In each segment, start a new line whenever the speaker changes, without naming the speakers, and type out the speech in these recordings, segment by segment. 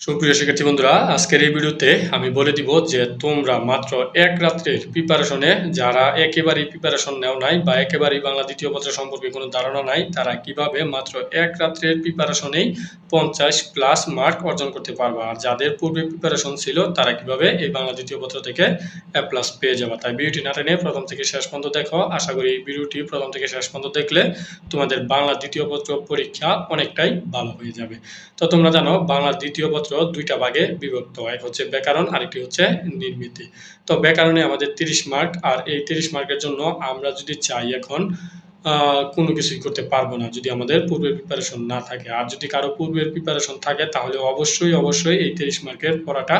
সুপ্রিয় শিক্ষার্থী বন্ধুরা, আজকের এই ভিডিওতে আমি বলে দিব যে তোমরা মাত্র এক রাত্রের প্রিপারেশনে যারা একেবারেই প্রিপারেশন নেও নাই বা একেবারেই বাংলা দ্বিতীয় পত্র সম্পর্কে কোনো ধারণা নাই, তারা কীভাবে মাত্র এক রাত্রের প্রিপারেশনেই পঞ্চাশ প্লাস মার্ক অর্জন করতে পারবে? আর যাদের পূর্বে প্রিপারেশন ছিল, তারা কীভাবে এই বাংলা দ্বিতীয় পত্র থেকে এ প্লাস পেয়ে যাবে? তাই ভিডিওটি না টেনে প্রথম থেকে শেষ পর্যন্ত দেখো। আশা করি এই ভিডিওটি প্রথম থেকে শেষ পর্যন্ত দেখলে তোমাদের বাংলা দ্বিতীয় পত্র পরীক্ষা অনেকটাই ভালো হয়ে যাবে। তো তোমরা জানো, বাংলা দ্বিতীয় পত্র দুইটা ভাগে বিভক্ত এক হচ্ছে ব্যাকরণ আরেকটি হচ্ছে নির্মিতি। তো ব্যাকরণে আমাদের তিরিশ মার্ক আর এই তিরিশ মার্কের জন্য আমরা যদি চাই এখন কোনো কিছুই করতে পারব না যদি আমাদের পূর্বের প্রিপারেশন না থাকে। আর যদি কারও পূর্বের প্রিপারেশন থাকে, তাহলে অবশ্যই অবশ্যই এই তিরিশ মার্কের পড়াটা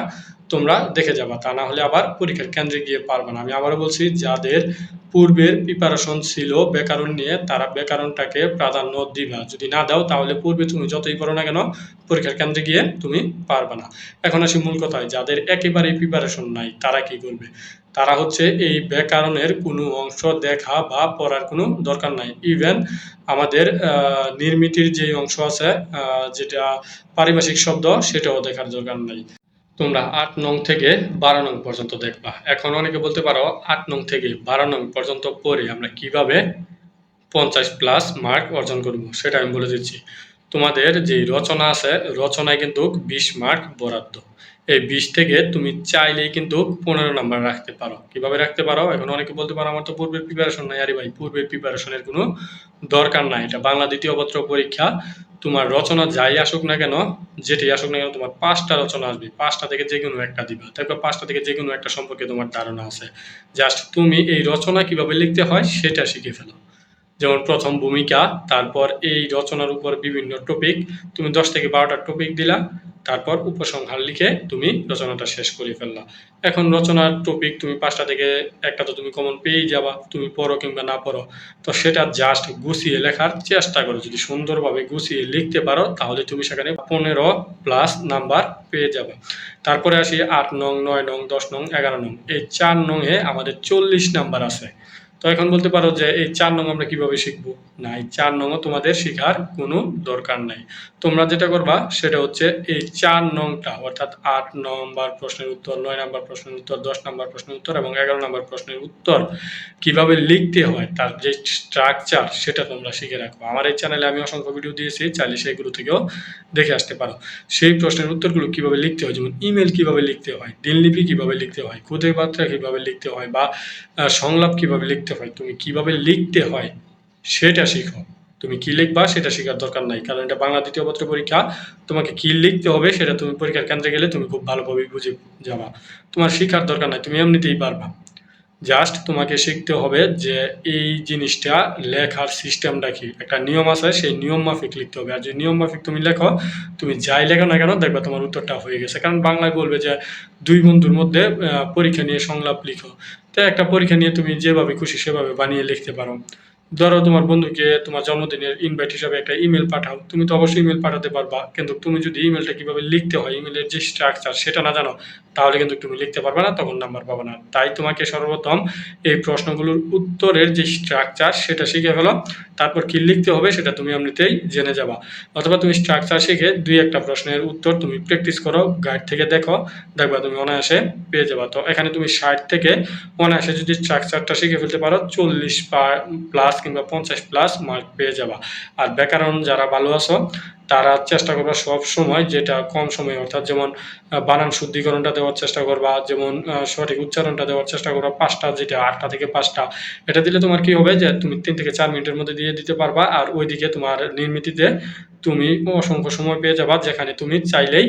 তোমরা দেখে যাবা। তা না হলে আবার পরীক্ষার কেন্দ্রে গিয়ে পারবে না। আমি আবারও বলছি, যাদের পূর্বের প্রিপারেশন ছিল ব্যাকরণ নিয়ে, তারা ব্যাকরণটাকে প্রাধান্য দিবা। যদি না দাও, তাহলে পূর্বে তুমি যতই পড়ো না কেন, পরীক্ষার কেন্দ্রে গিয়ে তুমি পারবে না। এখন আসি মূল কথায়, যাদের একেবারেই প্রিপারেশন নাই, তারা কি করবে? তারা হচ্ছে এই ব্যাকরণের কোনো অংশ দেখা বা পড়ার কোনো দরকার নাই। ইভেন আমাদের নির্মিতির যে অংশ আছে যেটা পারিভাষিক শব্দ, সেটাও দেখার দরকার নাই। তোমরা আট নং থেকে বারো নং পর্যন্ত দেখবা। এখন অনেকে বলতে পারো, আট নং থেকে বারো নং পর্যন্ত পড়ে আমরা কীভাবে পঞ্চাশ প্লাস মার্ক অর্জন করব, সেটা আমি বলে দিচ্ছি। তোমাদের যে রচনা আছে, রচনায় কিন্তু বিশ মার্ক বরাদ্দ। এই বিশ থেকে তুমি চাইলেই কিন্তু পনেরো নাম্বার রাখতে পারো। কীভাবে রাখতে পারো? এখন অনেকে বলতে পারো, আমার তো পূর্বের প্রিপারেশন নাই। আরে ভাই, পূর্বের প্রিপারেশনের কোনো দরকার নাই। এটা বাংলা দ্বিতীয় পত্র পরীক্ষা। তোমার রচনা যাই আসুক না কেন যেটি আসুক না কেন, তোমার পাঁচটা রচনা আসবে। পাঁচটা থেকে যে কোনো একটা দিবা। তারপর পাঁচটা থেকে যে কোনো একটা সম্পর্কে তোমার ধারণা আছে। জাস্ট তুমি এই রচনা কীভাবে লিখতে হয়, সেটা শিখে ফেলো। যেমন প্রথম ভূমিকা, তারপর এই রচনার উপর বিভিন্ন টপিক তুমি দশ থেকে বারোটা টপিক দিলা। তারপর উপসংহার লিখে তুমি রচনাটা শেষ করে ফেললা। এখন রচনার টপিক তুমি পাঁচটা থেকে একটা তো তুমি কমন পেয়েই যাবা, তুমি পড়ো কিংবা না পড়ো। তো সেটা জাস্ট গুছিয়ে লেখার চেষ্টা করো। যদি সুন্দরভাবে গুছিয়ে লিখতে পারো, তাহলে তুমি সেখানে পনেরো প্লাস নাম্বার পেয়ে যাবে। তারপরে আসি আট নং, নয় নং, দশ নং, এগারো নং। এই চার নং এ আমাদের চল্লিশ নাম্বার আছে। তো এখন বলতে পারো যে এই চার নং আমরা কীভাবে শিখব? না, এই চার নংও তোমাদের শেখার কোনো দরকার নাই। তোমরা যেটা করবা, সেটা হচ্ছে এই চার নংটা, অর্থাৎ আট নম্বর প্রশ্নের উত্তর, নয় নম্বর প্রশ্নের উত্তর, দশ নম্বর প্রশ্নের উত্তর এবং এগারো নম্বর প্রশ্নের উত্তর কীভাবে লিখতে হয়, তার যে স্ট্রাকচার সেটা তোমরা শিখে রাখো। আমার এই চ্যানেলে আমি অসংখ্য ভিডিও দিয়েছি, চাইলে সেইগুলো থেকেও দেখে আসতে পারো। সেই প্রশ্নের উত্তরগুলো কীভাবে লিখতে হয়, যেমন ইমেল কীভাবে লিখতে হয়, দিনলিপি কীভাবে লিখতে হয় খুদে বার্তা কীভাবে লিখতে হয় বা সংলাপ কীভাবে লিখতে হয়, তুমি কীভাবে লিখতে হয় সেটা শিখো। তুমি কি লিখবা সেটা শেখার দরকার নাই, কারণ এটা বাংলা দ্বিতীয় পত্র পরীক্ষা। তোমাকে কি লিখতে হবে সেটা তুমি পরীক্ষার কেন্দ্রে গেলে তুমি খুব ভালোভাবে বুঝে যাবা। তোমার শেখার দরকার নাই, তুমি এমনিতেই পারবা। জাস্ট তোমাকে শিখতে হবে যে এই জিনিসটা লেখার সিস্টেমটা কি। একটা নিয়ম আছে, সেই নিয়ম মাফিক লিখতে হবে। আর যে নিয়ম মাফিক তুমি লেখো, তুমি যাই লেখো না কেন দেখবে তোমার উত্তরটা হয়ে গেছে। কারণ বাংলায় বলবে যে দুই বন্ধুর মধ্যে পরীক্ষা নিয়ে সংলাপ লিখো। তো একটা পরীক্ষা নিয়ে তুমি যেভাবে খুশি সেভাবে বানিয়ে লিখতে পারো। ধরো তোমার বন্ধুকে তোমার জন্মদিনের ইনভাইট হিসাবে একটা ইমেল পাঠাও। তুমি তো অবশ্যই ইমেল পাঠাতে পারবা, কিন্তু তুমি যদি ইমেলটা কীভাবে লিখতে হয় ইমেলের যে স্ট্রাকচার সেটা না জানো, তাহলে কিন্তু তুমি লিখতে পারবে না, তখন নাম্বার পাবে না। তাই তোমাকে সর্বপ্রথম এই প্রশ্নগুলোর উত্তরের যে স্ট্রাকচার সেটা শিখে ফেলো, তারপর কি লিখতে হবে সেটা তুমি এমনিতেই জেনে যাবা। অথবা তুমি স্ট্রাকচার শিখে দুই একটা প্রশ্নের উত্তর তুমি প্র্যাকটিস করো গাইড থেকে দেখো, দেখবা তুমি অনায়াসে পেয়ে যাবা। তো এখানে তুমি ষাট থেকে অনায়াসে যদি স্ট্রাকচারটা শিখে ফেলতে পারো, চল্লিশ প্লাস কিংবা পঞ্চাশ প্লাস মার্ক পেয়ে যাবা। আর ব্যাকরণ যারা ভালো আছো তারা চেষ্টা করবা সব সময় যেটা কম সময়, অর্থাৎ যেমন বানান শুদ্ধিকরণটা দেওয়ার চেষ্টা করবা, যেমন সঠিক উচ্চারণটা দেওয়ার চেষ্টা করবা, পাঁচটা যেটা, আটটা থেকে পাঁচটা, এটা দিলে তোমার কি হবে যে তুমি তিন থেকে চার মিনিটের মধ্যে দিয়ে দিতে পারবা আর ওইদিকে তোমার নির্মিতিতে তুমি অসংখ্য সময় পেয়ে যাবা যেখানে তুমি চাইলেই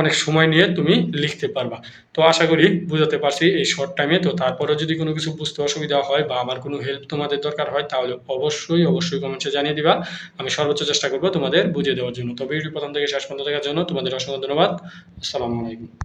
অনেক সময় নিয়ে তুমি লিখতে পারবা। তো আশা করি বুঝাতে পারছি এই শর্ট টাইমে তো তারপরে যদি কোনো কিছু বুঝতে অসুবিধা হয় বা আমার কোনো হেল্প তোমাদের দরকার হয় তাহলে অবশ্যই অবশ্যই কমেন্টসে জানিয়ে দিবা। আমি সর্বোচ্চ চেষ্টা করব তোমাদের বুঝিয়ে দেওয়ার জন্য। তো ভিডিও প্রথম থেকে শেষ পর্যন্ত দেখার জন্য তোমাদের অসংখ্য ধন্যবাদ। আসসালামু আলাইকুম।